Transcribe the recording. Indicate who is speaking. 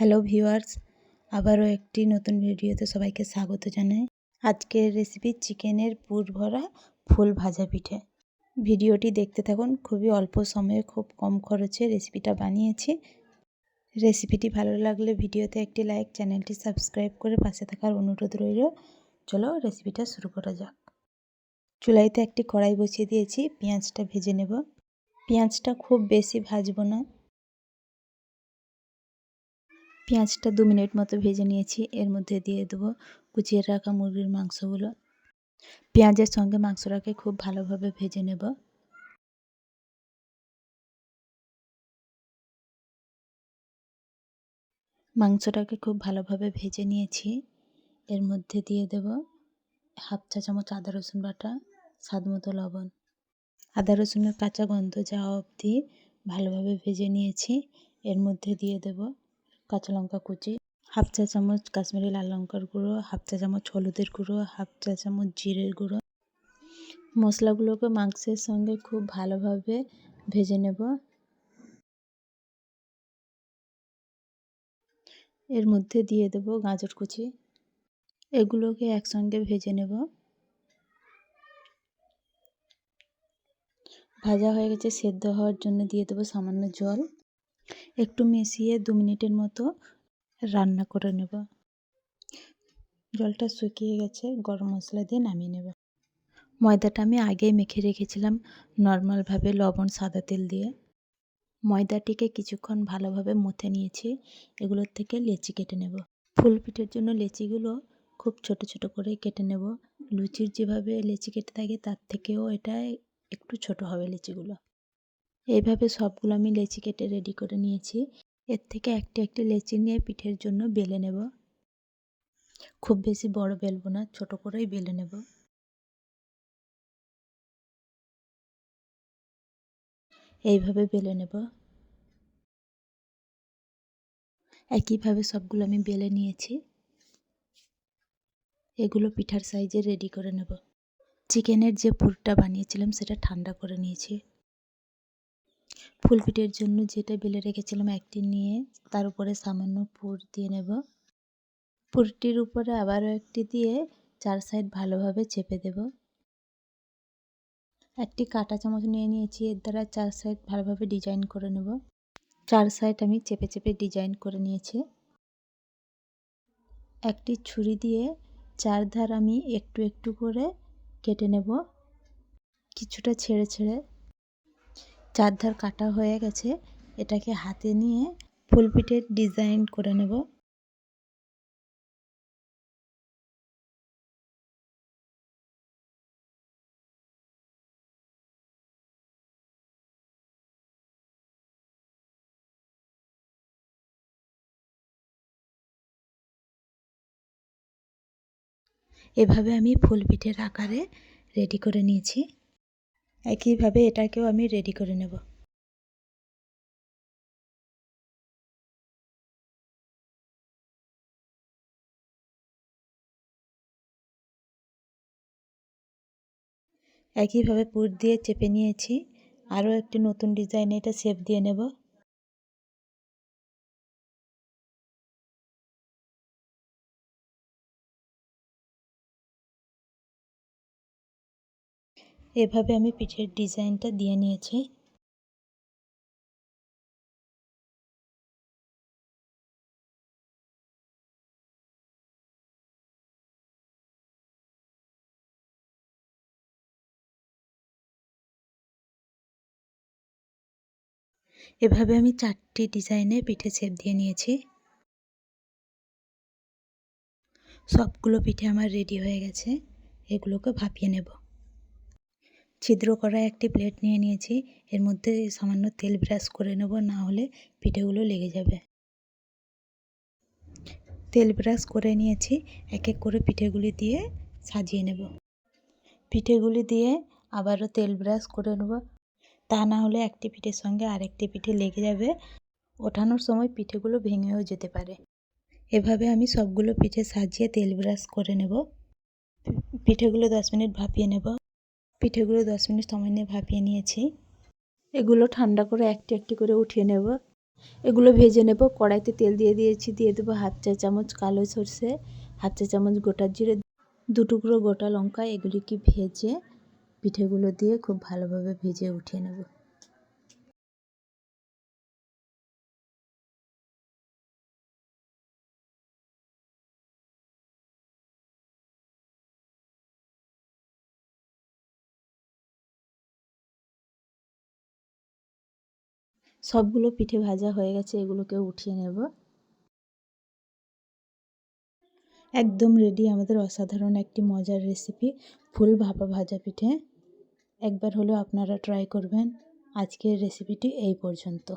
Speaker 1: Hello viewers, আবারও একটি নতুন ভিডিওতে সবাইকে স্বাগত জানাই। আজকের রেসিপি চিকেনের পুর ভরা ফুল ভাজা পিঠে। ভিডিওটি দেখতে থাকুন, খুবই অল্প সময়ে খুব কম খরচে রেসিপিটা বানিয়েছি। রেসিপিটি ভালো লাগলে ভিডিওতে একটি লাইক চ্যানেলটি সাবস্ক্রাইব করে পাশে থাকার অনুরোধ রইল। চলো রেসিপিটা শুরু করা যাক। চুলাইতে একটি কড়াই বসিয়ে দিয়েছি, পেঁয়াজটা ভেজে নেব। পেঁয়াজটা খুব বেশি ভাজবো না। পেঁয়াজটা দু মিনিট মতো ভেজে নিয়েছি। এর মধ্যে দিয়ে দেবো কুচিয়ে রাখা মুরগির মাংসগুলো। পেঁয়াজের সঙ্গে মাংসটাকে খুব ভালোভাবে ভেজে নেব। মাংসটাকে খুব ভালোভাবে ভেজে নিয়েছি। এর মধ্যে দিয়ে দেব হাফ চা চামচ আদা রসুন বাটা, স্বাদ মতো লবণ। আদা রসুনের কাঁচা গন্ধ যাওয়া অবধি ভালোভাবে ভেজে নিয়েছি। এর মধ্যে দিয়ে দেব কাঁচা লঙ্কা কুচি, হাফ চা চামচ কাশ্মীরি লাল লঙ্কার গুঁড়ো, হাফ চা চামচ হলুদের গুঁড়ো, হাফ চা চামচ জিরের গুঁড়ো। মশলাগুলোকে মাংসের সঙ্গে খুব ভালোভাবে ভেজে নেব। এর মধ্যে দিয়ে দেব গাজর কুচি। এগুলোকে একসঙ্গে ভেজে নেব। ভাজা হয়ে গেছে, সেদ্ধ হওয়ার জন্য দিয়ে দেবো সামান্য জল। একটু মিশিয়ে দু মিনিটের মতো রান্না করে নেব। জলটা শুকিয়ে গেছে, গরম মশলা দিয়ে নামিয়ে নেব। ময়দাটা আমি আগেই মেখে রেখেছিলাম নর্মালভাবে লবণ, সাদা তেল দিয়ে। ময়দাটিকে কিছুক্ষণ ভালোভাবে মুথে নিয়েছি, এগুলোর থেকে লেচি কেটে নেব। ফুল পিঠের জন্য লেচিগুলো খুব ছোট ছোট করে কেটে নেব। লুচির যেভাবে লেচি কেটে থাকে, তার থেকেও এটা একটু ছোট হবে লেচিগুলো। এইভাবে সবগুলো আমি লেচি কেটে রেডি করে নিয়েছি। এর থেকে একটি একটি লেচি নিয়ে পিঠের জন্য বেলে নেব। খুব বেশি বড় বেলবো না, ছোট করেই বেলে নেব। এইভাবে বেলে নেব। একইভাবে সবগুলো আমি বেলে নিয়েছি। এগুলো পিঠার সাইজে রেডি করে নেব। চিকেনের যে পুরটা বানিয়েছিলাম, সেটা ঠান্ডা করে নিয়েছি। ফুলপিঠের জন্য যেটা বেলে রেখেছিলাম একটি নিয়ে, তার উপরে সামান্য পুর দিয়ে নেব। পুরটির উপরে আবারও একটি দিয়ে চার সাইড ভালোভাবে চেপে দেব। একটি কাটা চামচ নিয়ে নিয়েছি, এর দ্বারা চার সাইড ভালোভাবে ডিজাইন করে নেব। চার সাইড আমি চেপে চেপে ডিজাইন করে নিয়েছি। একটি ছুরি দিয়ে চার ধার আমি একটু একটু করে কেটে নেব। কিছুটা ছেড়ে ছেড়ে চারধার কাটা হয়ে গেছে, এটাকে হাতে নিয়ে ফুলপিঠের ডিজাইন করে নেব। এভাবে আমি ফুল পিঠের আকারে রেডি করে নিয়েছি। একইভাবে এটাকেও আমি রেডি করে নেব। একইভাবে পুর দিয়ে চেপে নিয়েছি। আরও একটি নতুন ডিজাইনে এটা শেপ দিয়ে নেব। এভাবে আমি পিঠের ডিজাইনটা দিয়ে নিয়েছি। এভাবে আমি চারটি ডিজাইনে পিঠে শেপ দিয়ে নিয়েছি। সবগুলো পিঠে আমার রেডি হয়ে গেছে। এগুলোকে ভাপিয়ে নেব। ছিদ্র করা একটি প্লেট নিয়ে নিয়েছি। এর মধ্যে সামান্য তেল ব্রাশ করে নেব, না হলে পিঠেগুলো লেগে যাবে। তেল ব্রাশ করে নিয়েছি। এক এক করে পিঠেগুলি দিয়ে সাজিয়ে নেব। পিঠেগুলি দিয়ে আবারও তেল ব্রাশ করে নেব। তা না হলে একটি পিঠের সঙ্গে আরেকটি পিঠে লেগে যাবে। ওঠানোর সময় পিঠেগুলো ভেঙেও যেতে পারে। এভাবে আমি সবগুলো পিঠে সাজিয়ে তেল ব্রাশ করে নেব। পিঠেগুলো দশ মিনিট ভাপিয়ে নেব। পিঠেগুলো দশ মিনিট সময় নিয়ে ভাপিয়ে নিয়েছি। এগুলো ঠান্ডা করে একটি একটি করে উঠিয়ে নেব। এগুলো ভেজে নেব। কড়াইতে তেল দিয়ে দিয়েছি। দিয়ে দেবো হাত চা চামচ কালো সরষে হাত চা চামচ গোটা জিরে, দু টুকরো গোটা লঙ্কা। এগুলিকে ভেজে পিঠেগুলো দিয়ে খুব ভালোভাবে ভেজে উঠিয়ে নেব। সবগুলো পিঠে ভাজা হয়ে গেছে, এগুলোকে উঠিয়ে নেব। একদম রেডি আমাদের অসাধারণ একটি মজার রেসিপি ফুল ভাপা ভাজা পিঠে। একবার হলেও আপনারা ট্রাই করবেন। আজকের রেসিপিটি এই পর্যন্ত।